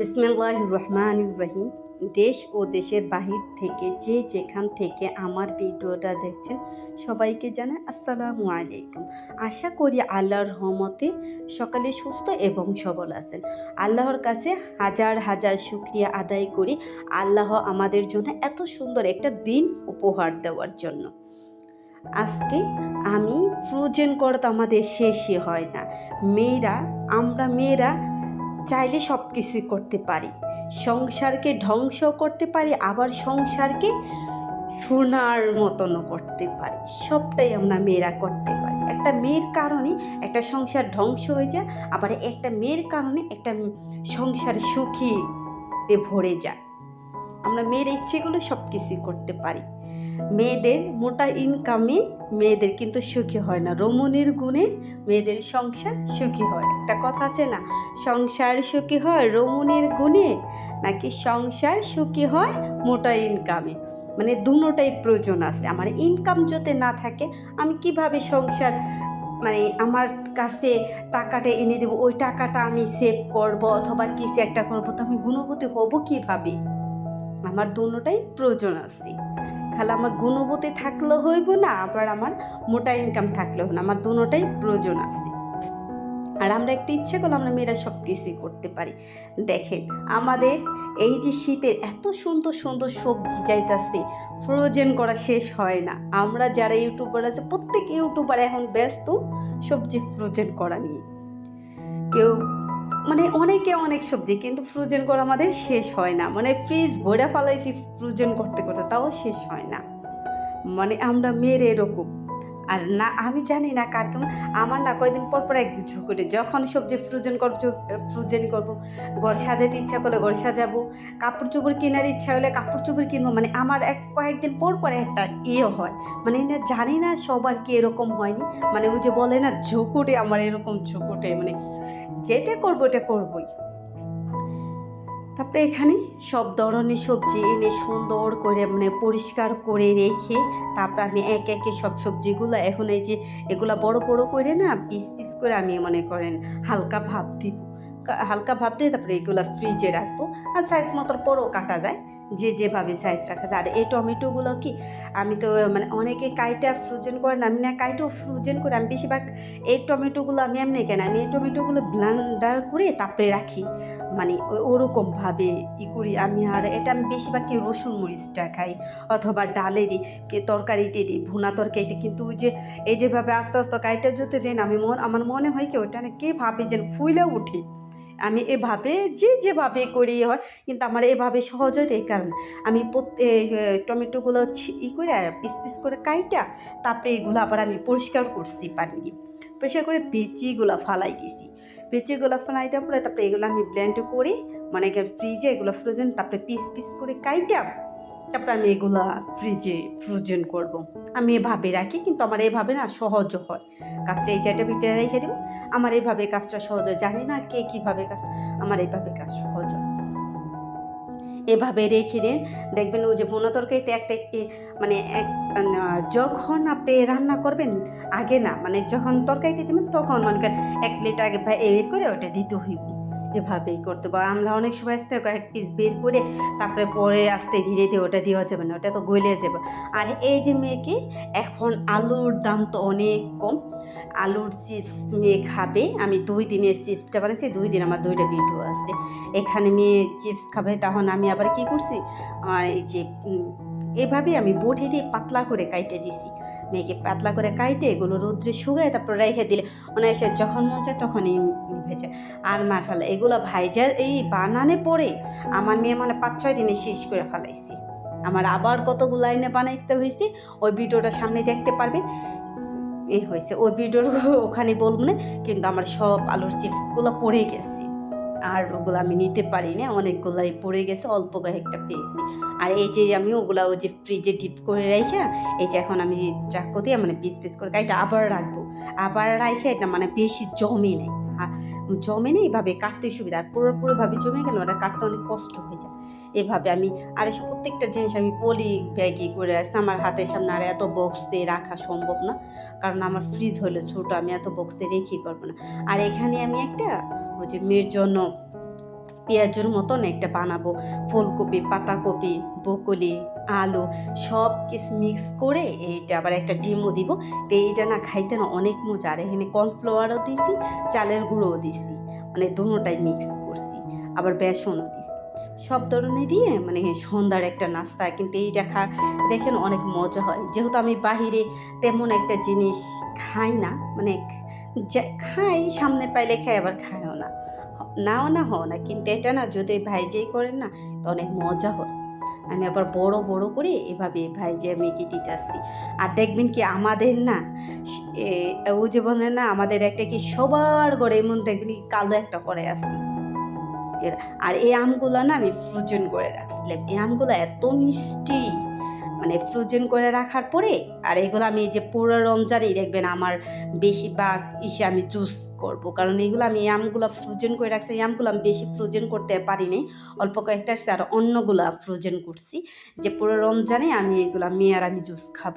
বিসমিল্লাহ রহমান রহিম দেশ ও দেশের বাহির থেকে যে যেখান থেকে আমার ভিডিওটা দেখছেন, সবাইকে জানাই আসসালামু আলাইকুম। আশা করি আল্লাহর রহমতে সকালে সুস্থ এবং সবল আছেন। আল্লাহর কাছে হাজার হাজার শুক্রিয়া আদায় করি আল্লাহ আমাদের জন্য এত সুন্দর একটা দিন উপহার দেওয়ার জন্য। আজকে আমি ফ্রোজেন করা তো আমাদের শেষই হয় না। মেয়েরা, আমরা মেয়েরা চাইলে সব কিছুই করতে পারি। সংসারকে ধ্বংস করতে পারি, আবার সংসারকে সোনার মতনও করতে পারি। সবটাই আমরা মেয়েরা করতে পারি। একটা মেয়ের কারণে একটা সংসার ধ্বংস হয়ে যায়, আবার একটা মেয়ের কারণে একটা সংসার সুখীতে ভরে যায়। আমরা মেয়ের ইচ্ছেগুলো সব কিছুই করতে পারি। মেয়েদের মোটা ইনকামে মেয়েদের কিন্তু সুখী হয় না। রমণীর গুণে মেয়েদের সংসার সুখী হয়। একটা কথা আছে না, সংসার সুখী হয় রমণীর গুণে, নাকি সংসার সুখী হয় মোটা ইনকামে মানে দুটোটাই প্রয়োজন আছে। আমার ইনকাম যদি না থাকে, আমি কীভাবে সংসার মানে আমার কাছে টাকাটা এনে দেবো? ওই টাকাটা আমি সেভ করব অথবা কিছু একটা করব? তো আমি গুণবতী হব কীভাবে? আমার দুটোটাই প্রয়োজন আছে। খালি আমার গুণবতী থাকলেও হইব না, আবার আমার মোটা ইনকাম থাকলেও না, আমার দুটোটাই প্রয়োজন আছে। আর আমরা একটা ইচ্ছে করলে আমরা মেয়েরা সব কিছুই করতে পারি। দেখেন, আমাদের এই যে শীতের এত সুন্দর সুন্দর সবজি যাইতাছে ফ্রোজেন করা শেষ হয় না। আমরা যারা ইউটিউবার আছে, প্রত্যেক ইউটিউবার এখন ব্যস্ত সবজি ফ্রোজেন করা নিয়ে। কেউ মানে অনেকে অনেক সবজি, কিন্তু ফ্রোজেন করা আমাদের শেষ হয় না। মানে ফ্রিজ ভরে ফালাইছি ফ্রোজেন করতে করতে, তাও শেষ হয় না। মানে আমরা মেয়ের এরকম আর না, আমি জানি না কার কেমন, আমার না কয়দিন পর পর একদিন ঝুঁকুটে যখন সবজি ফ্রোজেন করব ফ্রোজেন করব, ঘর সাজাতে ইচ্ছা করলে ঘর সাজাবো, কাপড় চোপড় কেনার ইচ্ছা হলে কাপড় চোপড় কিনবো মানে আমার এক, কয়েকদিন পর পর একটা ইয়ে হয়। মানে না, জানি না সবার কি এরকম হয়নি। মানে ওই যে বলে না, ঝুঁকুটে, আমার এরকম ঝুঁকুটে মানে যেটা করব, ওটা করবই। তারপরে এখানে সব ধরনের সবজি এনে সুন্দর করে মানে পরিষ্কার করে রেখে তারপরে আমি এক একে সব সবজিগুলো এখন এই যে এগুলো বড় বড় করে না পিস পিস করে আমি মনে করেন হালকা ভাব দিব। হালকা ভাব দিয়ে তারপরে এগুলো ফ্রিজে রাখব। আর সাইজ মতো পরও কাটা যায়। যে যেভাবে সাইজ রাখা যায়। আর এই টমেটোগুলো কি আমি তো মানে অনেকে কাইটা ফ্রোজেন করেন আমি না কাইটাও ফ্রোজেন করে, আমি বেশিরভাগ এই টমেটোগুলো আমি এমনি কেন, আমি এই টমেটোগুলো ব্লান্ডার করে তারপরে রাখি। মানে ওরকমভাবে ই করি। আমি আর এটা আমি বেশিরভাগ কি রসুন মরিচটা খাই, অথবা ডালে দিই কে তরকারিতে দিই ভুনা তরকারিতে। কিন্তু ওই যে, এই যেভাবে আস্তে আস্তে কাইটা যদি দেন, আমি মন আমার মনে হয় কি ওটা না কে ভাবে যেন ফুলে উঠি। আমি এভাবে যে যেভাবে করি হয়, কিন্তু আমার এভাবে সহজ হয় এই কারণে। আমি টমেটোগুলো ই করে, পিস পিস করে কাইটা, তারপরে এগুলো আবার আমি পরিষ্কার করছি পানি দিয়ে। পরিষ্কার করে বেচিগুলো ফালাই দিছি। বেচিগুলো ফালাই দেওয়ার পরে তারপরে এগুলো আমি ব্লেন্ড করে মানে ফ্রিজে এগুলো ফ্রোজেন তারপরে পিস পিস করে কাইটা তারপরে আমি এগুলা ফ্রিজে ফ্রোজেন করব। আমি এভাবে রাখি, কিন্তু আমার এভাবে না সহজ হয়। কাজটা এই চারটা ভিতরে রেখে দেবো। আমার এভাবে কাজটা সহজ হয়। জানি না কে কীভাবে কাজ আমার এইভাবে কাজ সহজ হয়। এভাবে রেখে দিন। দেখবেন ওই যে ভুনা তরকারিতে একটা মানে এক যখন আপনি রান্না করবেন, আগে না মানে যখন তরকারিতে দেবেন, তখন মনে করেন এক প্লেট আগে ভা- এ বের করে ওটা দিতে হইব। এভাবেই করতে। পারব আমরা অনেক সময় আসতে কয়েক পিস বের করে তারপরে পরে আসতে ধীরে ধীরে ওটা দেওয়া যাবে না, ওটা তো গলে যাবে। আর এই যে মেয়েকে, এখন আলুর দাম তো অনেক কম। আলুর চিপস মেয়ে খাবে, আমি দুই দিনের চিপসটা বানিয়েছি দুই দিন আমার দুইটা ভিডিও আছে। এখানে মেয়ে চিপস খাবে, তখন আমি আবার কি করছি? আমার এই যে এভাবে আমি বটি দিয়ে পাতলা করে কাইটে দিছি। মেয়েকে পাতলা করে কাইটে এগুলো রোদ্রে শুকায় তারপর রেখে দিলে। এসে যখন মন চায় তখনই ভেজে। আর মাসালা এগুলো ভাইজা এই বানানে পরে আমার মেয়ে মানে পাঁচ ছয় দিনে শেষ করে ফেলাইছি। আমার আবার কতগুলো লাইনে বানাইতে হয়েছে ওই ভিডিওটা সামনে দেখতে পারবে এ হয়েছে ওই ভিডিওর ওখানে বলব না, কিন্তু আমার সব আলুর চিপসগুলো পড়ে গেছে। আর ওগুলো আমি নিতে পারি না অনেকগুলাই পড়ে গেছে, অল্প কয়েকটা পেয়েছি। আর এই যে আমি ওগুলা ওই যে ফ্রিজে ডিপ করে রেখে, এই যে এখন আমি চাকু দিয়ে মানে পিস পিস করে এটা আবার রাখব। আবার রাখে এটা মানে বেশি জমে আ- জমে নেই এভাবে কাটতে সুবিধা। আর পুরো পুরোভাবে জমে গেলে, ওটা কাটতে অনেক কষ্ট হয়ে যায়। এভাবে আমি, আর প্রত্যেকটা জিনিস আমি পলি ব্যাগই করে রাখছি। আমার হাতের সামনে আর এত বক্সে রাখা সম্ভব না। কারণ আমার ফ্রিজ হলো ছোটো, আমি এত বক্সে রেখে করব না। আর এখানে আমি একটা, ওই যে মেয়ের জন্য পেঁয়াজের মতন একটা বানাবো। ফুলকপি, পাতাকপি বকলি আলু সব কিছু মিক্স করে এইটা আবার একটা ডিমও দিব। তো এইটা না খাইতে না অনেক মজা। আর এখানে কর্নফ্লাওয়ারও দিছি, চালের গুঁড়োও দিছি। মানে দুটোটাই মিক্স করছি। আবার বেসনও দিছি। সব ধরনের দিয়ে মানে সন্ধ্যার একটা নাস্তা। কিন্তু এইটা খা, দেখেন অনেক মজা হয়। যেহেতু আমি বাহিরে তেমন একটা জিনিস খাই না মানে খাই, সামনে পাইলে খাই, আবার খাইও না। নাও না হও না। কিন্তু এটা না যদি ভাইজেই করেন না, তো অনেক মজা হয়। আমি আবার বড় বড় করে এভাবে ভাইজে মেখে দিতে আসছি। আর দেখবেন কি আমাদের না ও যে বলে না, আমাদের একটা কি সবার ঘরে এমন দেখবেন কি কালো একটা করে আসছি। আর এই আমগুলো না আমি ফ্রোজেন করে রাখছিলাম। এই আমগুলো এত মিষ্টি। মানে ফ্রোজেন করে রাখার পরে, আর এগুলো আমি এই যে পুরো রমজানেই দেখবেন আমার বেশিরভাগ ইসে আমি চুজ করব। কারণ এগুলো আমি আমগুলো ফ্রোজেন করে রাখছি আমগুলো আমি বেশি ফ্রোজেন করতে পারিনি। অল্প কয়েকটা আর অন্যগুলো ফ্রোজেন করছি। যে পুরো রমজানে আমি এগুলো মেয়ে আর আমি জুস খাব।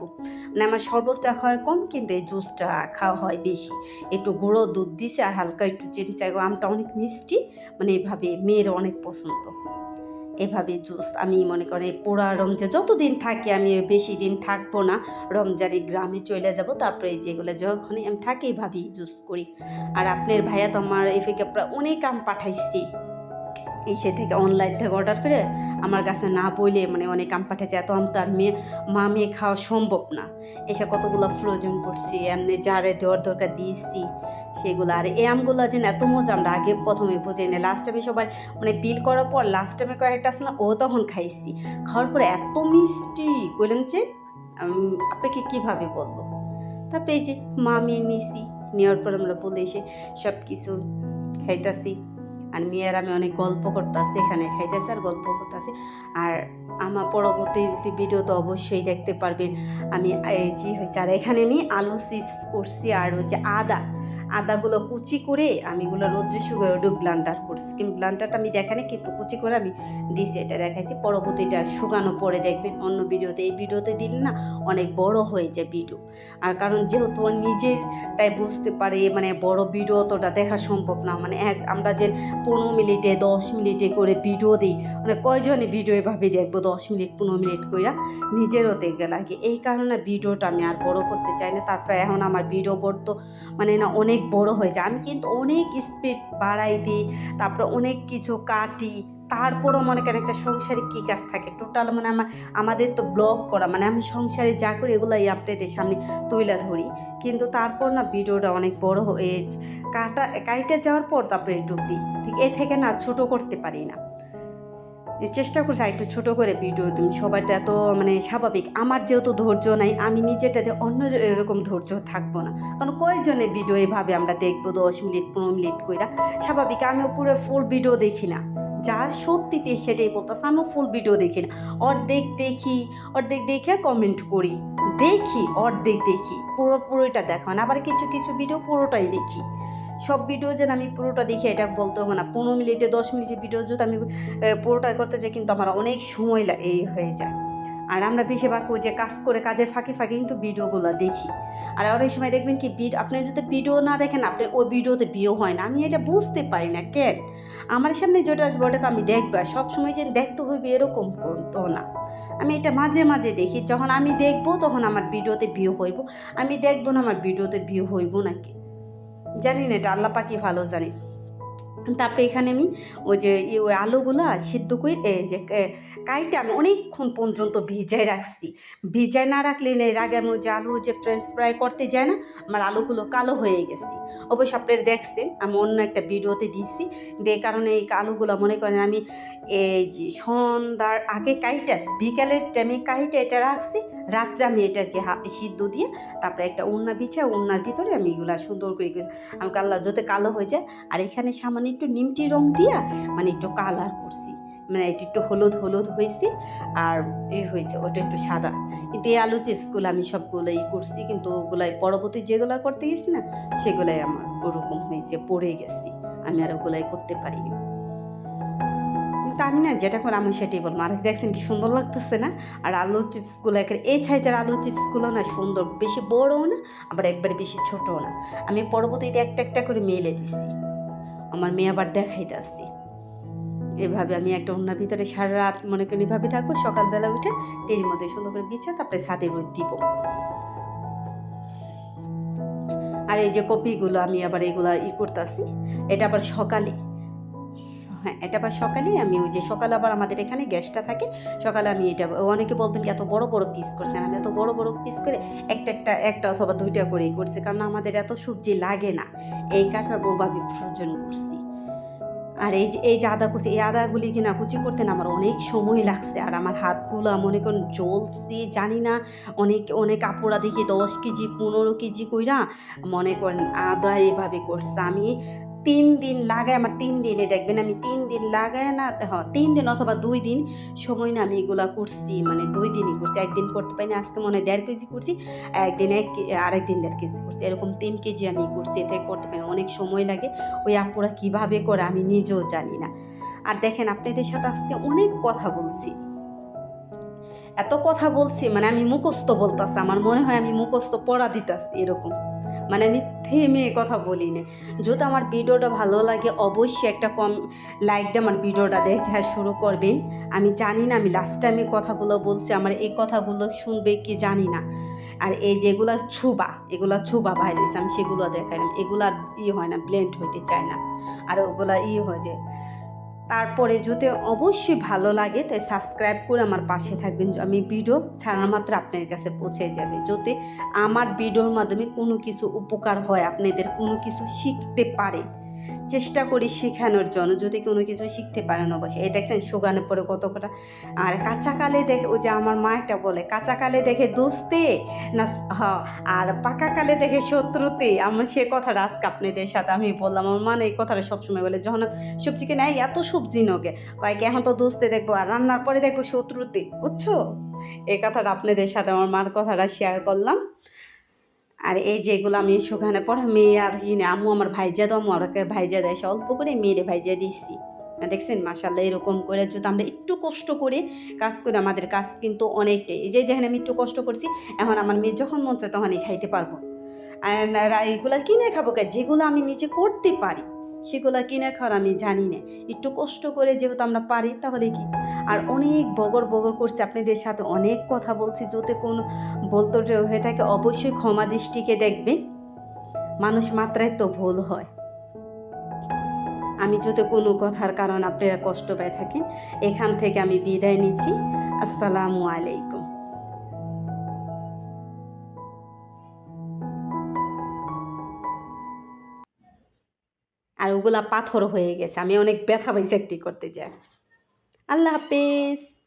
মানে আমার শরবতটা হয় কম, কিন্তু এই জুসটা খাওয়া হয় বেশি। একটু গুঁড়ো দুধ দিছে আর হালকা একটু চিনি চাই আমটা অনেক মিষ্টি মানে এইভাবে মেয়ের অনেক পছন্দ। এভাবে জুস আমি মনে করি পুরা রমজান যতদিন থাকি আমি বেশি দিন থাকব না, রমজানে গ্রামে চলে যাব। তারপরে যেগুলো যখনই আমি থাকি এভাবেই জুস করি। আর আপনার ভাইয়া তো আমার এফেকে প্রায় অনেক আম পাঠাইছি। এসে থেকে অনলাইন থেকে অর্ডার করে আমার কাছে না বইলে মানে অনেক আম পাঠাইছে, এত আম তো আর মেয়ে, মা মেয়ে খাওয়া সম্ভব না। এসে কতগুলো ফ্রোজন করছি, এমনি যারে দেওয়ার দরকার দিয়েছি, সেগুলো। আর এই আমগুলো যেন এত মজা, আমরা আগে প্রথমে বুঝে না লাস্ট টাইমে সবার মানে বিল করার পর লাস্ট টাইমে কয়েকটা আসলে ও তখন খাইছি। খাওয়ার পরে এত মিষ্টি কইলাম যে আপনাকে কীভাবে বলব? তারপরে এই যে, মা মেয়ে নিছি, নেওয়ার পর আমরা বলে এসে সব কিছু খাইতাছি। আর মেয়ের আমি অনেক গল্প করতেছি, এখানে খাইতেছি আর গল্প করতেছি। আর আমার পরবর্তী ভিডিও তো অবশ্যই দেখতে পারবেন। আমি এই যে হয়েছে আর এখানে আমি আলু চিপস করছি আর হচ্ছে আদা। আদাগুলো কুচি করে আমি এগুলো রোদ্রে শুকিয়ে ওটা ব্লান্ডার করছি। কিন্তু ব্লান্ডারটা আমি দেখানি কিন্তু কুচি করে আমি দিছি, এটা দেখাইছি। পরবর্তীটা শুকানো পরে দেখবেন অন্য ভিডিওতে। এই ভিডিওতে দিলে না অনেক বড় হয়ে যায় ভিডিও আর কারণ যেহেতু নিজেরটাই বুঝতে পারে মানে বড় ভিডিও অতটা দেখা সম্ভব না। মানে এক, আমরা যে পনেরো মিনিটে, দশ মিনিটে করে ভিডিও দিই মানে কয়জনে ভিডিও এভাবে দেখব, দশ মিনিট, পনেরো মিনিট কইরা নিজেরও দেখতে লাগে। এই কারণে ভিডিওটা আমি আর বড় করতে চাই না। তারপরে এখন আমার ভিডিও বড় তো মানে না অনেক বড় হয়ে যায়। আমি কিন্তু অনেক স্পিড বাড়াই দিই, তারপরে অনেক কিছু কাটি, তারপরও মনে করেন একটা সংসারে কী কাজ থাকে? টোটাল মানে আমার, আমাদের তো ব্লগ করা মানে আমি সংসারে যা করি এগুলাই আপনাদের সামনে তুলে ধরি। কিন্তু তারপর না ভিডিওটা অনেক বড় হয়ে কাটা, কাইটে যাওয়ার পর তারপরে ডুব দিই। ঠিক এ থেকে না ছোট করতে পারি না। চেষ্টা করছি একটু ছোটো করে ভিডিও তুমি সবারটা এত মানে স্বাভাবিক। আমার যেহেতু ধৈর্য নাই, আমি নিজেটাতে অন্য এরকম ধৈর্য থাকব না। কারণ কয়েকজনে ভিডিও এভাবে আমরা দেখব, দশ মিনিট, পনেরো মিনিট কইরা। স্বাভাবিক, আমিও পুরো ফুল ভিডিও দেখি না। যা সত্যিতে সেটাই বলতেছে, আমিও ফুল ভিডিও দেখি না। অর্ধেক দেখি, অর্ধেক দেখে কমেন্ট করি। দেখি, অর্ধেক দেখি। পুরো পুরোপুরিটা দেখা না। আবার কিছু কিছু ভিডিও পুরোটাই দেখি। সব ভিডিও যেন আমি পুরোটা দেখি এটা বলতে হবে না। পনেরো মিনিটে, দশ মিনিটের ভিডিও যদি আমি পুরোটা করতে যাই কিন্তু আমার অনেক সময় লা- এই হয়ে যায়। আর আমরা বেশিরভাগ ওই যে কাজ করে কাজের ফাঁকে ফাঁকে কিন্তু ভিডিওগুলো দেখি। আর অনেক সময় দেখবেন কি ভিড আপনি যদি ভিডিও না দেখেন, আপনি ওই ভিডিওতে বিয়ে হয় না। আমি এটা বুঝতে পারি না, কেন? আমার সামনে যেটা ওটা তো আমি দেখব, আর সবসময় যে দেখতে হইবে এরকম করতো না। আমি এটা মাঝে মাঝে দেখি, যখন আমি দেখব তখন আমার ভিডিওতে বিয়ে হইব। আমি দেখব না আমার ভিডিওতে বিয়ে হইব নাকি? জানি না এটা আল্লাহ পাকি ভালো জানি। তারপরে এখানে আমি ওই যে ওই আলুগুলা সিদ্ধ করে এই যে কাইটা আমি অনেকক্ষণ পর্যন্ত ভিজাই রাখছি। ভিজাই না রাখলে এর আগে আমি ওই যে আলু যে ফ্রেঞ্চ ফ্রাই করতে যায় না, আমার আলুগুলো কালো হয়ে গেছে। অবশ্য আপনারা দেখছেন, আমি অন্য একটা ভিডিওতে দিয়েছি, যে কারণে এই আলুগুলো মনে করেন আমি এই যে সন্ধ্যার আগে কাইটা, বিকালের টাইমে কাইটা এটা রাখছি, রাত্রে আমি এটাকে সিদ্ধ দিয়ে তারপরে একটা উন্না বিছা, উন্নার ভিতরে আমি এগুলো সুন্দর করে আমি কাল্লা যাতে কালো হয়ে যায়, আর এখানে সামান্য একটু নিমটি রং দিয়া মানে একটু কালার করছি। মানে এটি একটু হলুদ হলুদ হয়েছে আর এই হয়েছে ওটা একটু সাদা। কিন্তু এই আলু চিপসগুলো আমি সবগুলো ই করছি, কিন্তু ওগুলাই পরবর্তী যেগুলো করতে গেছি না, সেগুলাই আমার ওরকম হয়েছে পড়ে গেছি। আমি আর ওগুলাই করতে পারিনি। কিন্তু আমি না যেটা করে, আমি সেটাই বলব। আর দেখছেন কি সুন্দর লাগতেছে না? আর আলু চিপসগুলো একেবারে এই সাইজের আলু চিপসগুলো না সুন্দর, বেশি বড়ও না, আবার একবারে বেশি ছোটও না। আমি পরবর্তীতে একটা একটা করে মেলে দিছি। আমার মেয়ে আবার দেখাইতে আসছি। এভাবে আমি একটা অন্যার ভিতরে সারা রাত মনে করি এভাবে থাকব, সকালবেলা উঠে টের মধ্যে সুন্দর করে বিছা তারপরে ছাদে রোদ দিব। আর এই যে কপিগুলো আমি আবার এগুলো ই করতেছি, এটা আবার সকালে। হ্যাঁ এটা আবার সকালে আমি ওই যে সকালে আবার আমাদের এখানে গ্যাসটা থাকে, সকালে আমি এটা অনেকে বলবেন এত বড় বড় পিস করছেন আমি এত বড় বড় পিস করে একটা একটা একটা অথবা দুইটা করেই করছি, কারণ আমাদের এত সবজি লাগে না। এই কাঠটা বৌভাবে প্রয়োজন করছি। আর এই যে এই যে আদা কুচি, এই আদাগুলি কিনা কুচি করতে না আমার অনেক সময় লাগছে, আর আমার হাতগুলো মনে করেন জ্বলছে, জানি না, অনেক অনেক আপুরা দেখি দশ কেজি, পনেরো কেজি কইরা মনে করেন আদা এভাবে করছে। আমি তিন দিন লাগাই আমার তিন দিনে দেখবেন আমি তিন দিন লাগায় না হ্যাঁ তিন দিন অথবা দুই দিন সময় না আমি এগুলা করছি মানে দুই দিনই করছি, একদিন করতে পারিনি আজকে মনে হয় দেড় কেজি করছি, একদিন এক আরেকদিন দেড় কেজি করছি, এরকম তিন কেজি আমি করছি, এতে করতে পারি। অনেক সময় লাগে, ওই আপুরা কীভাবে করে আমি নিজেও জানি না আর দেখেন আপনাদের সাথে আজকে অনেক কথা বলছি এত কথা বলছি মানে আমি মুখস্থ বলতেছি, আমার মনে হয় আমি মুখস্থ পড়া দিতেছি, এরকম মানে আমি থেমে কথা বলি না যদি আমার ভিডিওটা ভালো লাগে, অবশ্যই একটা কম লাইক দিয়ে আমার ভিডিওটা দেখা শুরু করবেন। আমি জানি না, আমি লাস্ট টাইমে কথাগুলো বলছি, আমার এই কথাগুলো শুনবে কি জানি না। আর এই যেগুলো ছুবা, এগুলো ছুবা ভাইরাস আমি সেগুলো দেখাইলাম। এগুলা ই হয় না ব্লেন্ড হইতে চায় না। আর ওগুলা ই হয়ে যে তারপরে যদি অবশ্যই ভালো লাগে, তাই সাবস্ক্রাইব করে আমার পাশে থাকবেন। আমি ভিডিও ছাড়ার মাত্র আপনার কাছে পৌঁছে যাবে। যদি আমার ভিডিওর মাধ্যমে কোনো কিছু উপকার হয়, আপনাদের কোনো কিছু শিখতে পারে চেষ্টা করি শেখানোর জন্য। যদি কোনো কিছু শিখতে পারেন অবশ্যই এই দেখছেন সুগানে পরে কত কটা। আর কাঁচাকালে দেখে, ওই যে আমার মা একটা বলে কাঁচাকালে দেখে দোস্তে না হ, আর পাকাকালে দেখে শত্রুতে। আমার সে কথাটা আজকে আপনাদের সাথে আমি বললাম। আমার মা না এই কথাটা সবসময় বলে, যখন সবজিকে নেয়, এত সবজি নোকে কয়েক এখন তো দোস্তে দেখব, আর রান্নার পরে দেখব শত্রুতে। বুঝছ? এই কথাটা আপনাদের সাথে আমার মার কথাটা শেয়ার করলাম। আর এই যেগুলো আমি সেখানে পরে মেয়ে আর হিনে আমু আমার ভাইজা দাও, আম্মু আমাকে ভাইজা দেয় অল্প করে মেয়েরে ভাইজা দিয়েছি। দেখছেন মাসাল্লাহ এরকম করে যদি আমরা একটু কষ্ট করে কাজ করে, আমাদের কাজ কিন্তু অনেকটাই। এই যে দেখেন, আমি একটু কষ্ট করছি, এখন আমার মেয়ে যখন মন চায় তখনই খাইতে পারব। আর এগুলো কিনে খাব যেগুলো আমি নিজে করতে পারি। সেগুলা কিনে খাওয়ার আমি জানি না। একটু কষ্ট করে যেহেতু আমরা পারি, তাহলে কি? আর অনেক বগর বগর করছি। আপনাদের সাথে অনেক কথা বলছি। যদি কোনো বলতো হয়ে থাকে, অবশ্যই ক্ষমা দৃষ্টিকে দেখবেন। মানুষ মাত্রায় তো ভুল হয়। আমি যদি কোনো কথার কারণ আপনারা কষ্ট পেয়ে থাকেন, এখান থেকে আমি বিদায় নিচ্ছি। আসসালামু আলাইকুম। আর ওগুলা পাথর হয়ে গেছে। আমি অনেক ব্যথা পাইছি একটি করতে যাই। আল্লাহ হাফেজ।